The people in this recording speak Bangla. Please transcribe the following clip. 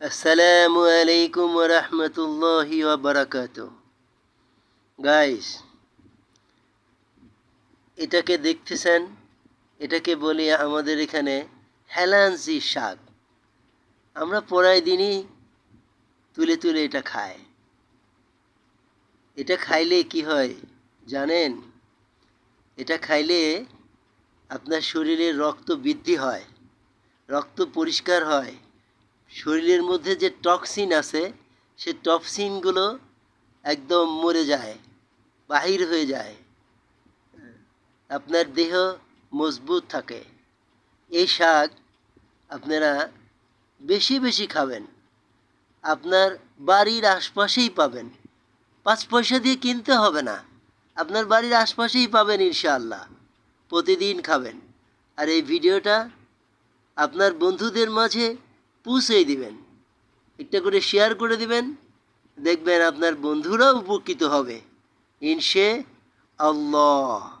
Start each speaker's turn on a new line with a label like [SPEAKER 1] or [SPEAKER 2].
[SPEAKER 1] আসসালামু আলাইকুম রহমতুল্লাহি বারাকাত গাইস এটাকে দেখতেছেন, এটাকে বলি আমাদের এখানে হেলান্সি শাক। আমরা পড়াই দিনই তুলে তুলে এটা খায় এটা খাইলে কি হয় জানেন? এটা খাইলে আপনার শরীরে রক্ত বৃদ্ধি হয়, রক্ত পরিষ্কার হয়। শরীরের মধ্যে যে টক্সিন আছে, সে টক্সিনগুলো একদম মরে যায়, বাহির হয়ে যায়। আপনার দেহ মজবুত থাকে। এই শাক আপনারা বেশি বেশি খাবেন। আপনার বাড়ির আশপাশেই পাবেন। পাঁচ পয়সা দিয়ে কিনতে হবে না। আপনার বাড়ির আশপাশেই পাবেন ইনশাআল্লাহ। প্রতিদিন খাবেন। আর এই ভিডিওটা আপনার বন্ধুদের মাঝে পৌঁছে দিবেন। একটা করে শেয়ার করে দিবেন দেখবেন আপনার বন্ধুরাও উপকৃত হবে। ইনশে আল্লাহ।